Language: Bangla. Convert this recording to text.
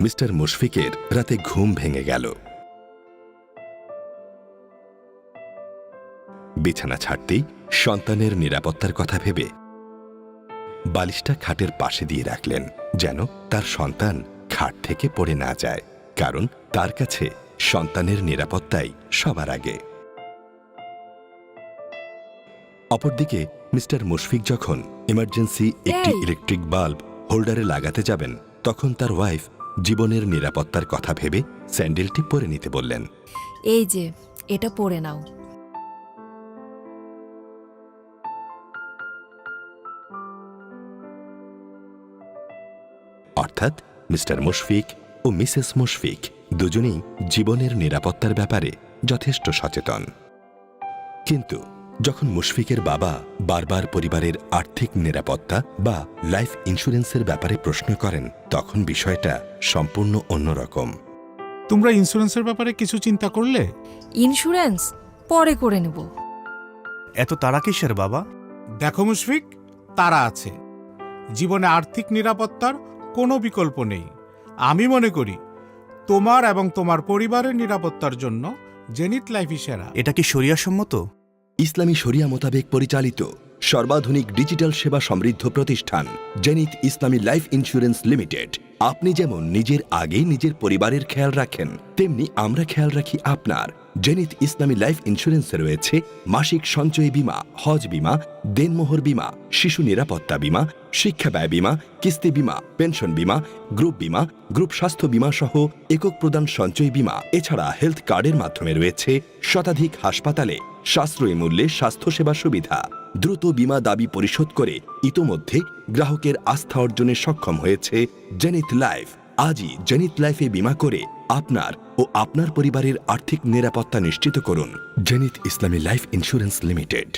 মিস্টার মুশফিকের রাতে ঘুম ভেঙে গেল। বিছানা ছাড়তেই সন্তানের নিরাপত্তার কথা ভেবে বালিশটা খাটের পাশে দিয়ে রাখলেন যেন তার সন্তান খাট থেকে পড়ে না যায় কারণ তার কাছে সন্তানের নিরাপত্তাই সবার আগে। অপরদিকে মিস্টার মুশফিক যখন ইমার্জেন্সি একটি ইলেকট্রিক বাল্ব হোল্ডারে লাগাতে যাবেন তখন তার ওয়াইফ জীবনের নিরাপত্তার কথা ভেবে স্যান্ডেলটি পরে নিতে বললেন। এই যে এটা পরে নাও। অর্থাৎ মিস্টার মুশফিক ও মিসেস মুশফিক দুজনেই জীবনের নিরাপত্তার ব্যাপারে যথেষ্ট সচেতন। কিন্তু যখন মুশফিকের বাবা বারবার পরিবারের আর্থিক নিরাপত্তা বা লাইফ ইন্স্যুরেন্সের ব্যাপারে প্রশ্ন করেন তখন বিষয়টা সম্পূর্ণ অন্যরকম। তোমরা ইন্স্যুরেন্সের ব্যাপারে কিছু চিন্তা করলে? ইন্স্যুরেন্স পরে করে নেব। এত তারা কিসের বাবা? দেখো মুশফিক তারা আছে। জীবনে আর্থিক নিরাপত্তার কোনো বিকল্প নেই। আমি মনে করি তোমার এবং তোমার পরিবারের নিরাপত্তার জন্য জেনিত লাইফই সেরা। এটা কি শরিয়াসম্মত? ইসলামী শরিয়া মোতাবেক পরিচালিত সর্বাধুনিক ডিজিটাল সেবা সমৃদ্ধ প্রতিষ্ঠান জেনিত ইসলামী লাইফ ইন্স্যুরেন্স লিমিটেড। আপনি যেমন নিজের আগে নিজের পরিবারের খেয়াল রাখেন, তেমনি আমরা খেয়াল রাখি আপনার। জেনিত ইসলামী লাইফ ইন্স্যুরেন্সে রয়েছে মাসিক সঞ্চয় বীমা, হজ বীমা, দেনমোহর বীমা, শিশু নিরাপত্তা বীমা, শিক্ষা ব্যয় বীমা, কিস্তি বীমা, পেনশন বীমা, গ্রুপ বীমা, গ্রুপ স্বাস্থ্য বীমা সহ একক প্রদান সঞ্চয় বীমা। এছাড়া হেলথ কার্ডের মাধ্যমে রয়েছে শতাধিক হাসপাতালে সাশ্রয়ী মূল্যে স্বাস্থ্যসেবা সুবিধা। দ্রুত বিমা দাবি পরিশোধ করে ইতোমধ্যে গ্রাহকের আস্থা অর্জনে সক্ষম হয়েছে জেনিত লাইফ। আজই জেনিত লাইফে বিমা করে আপনার ও আপনার পরিবারের আর্থিক নিরাপত্তা নিশ্চিত করুন। জেনিত ইসলামী লাইফ ইন্স্যুরেন্স লিমিটেড।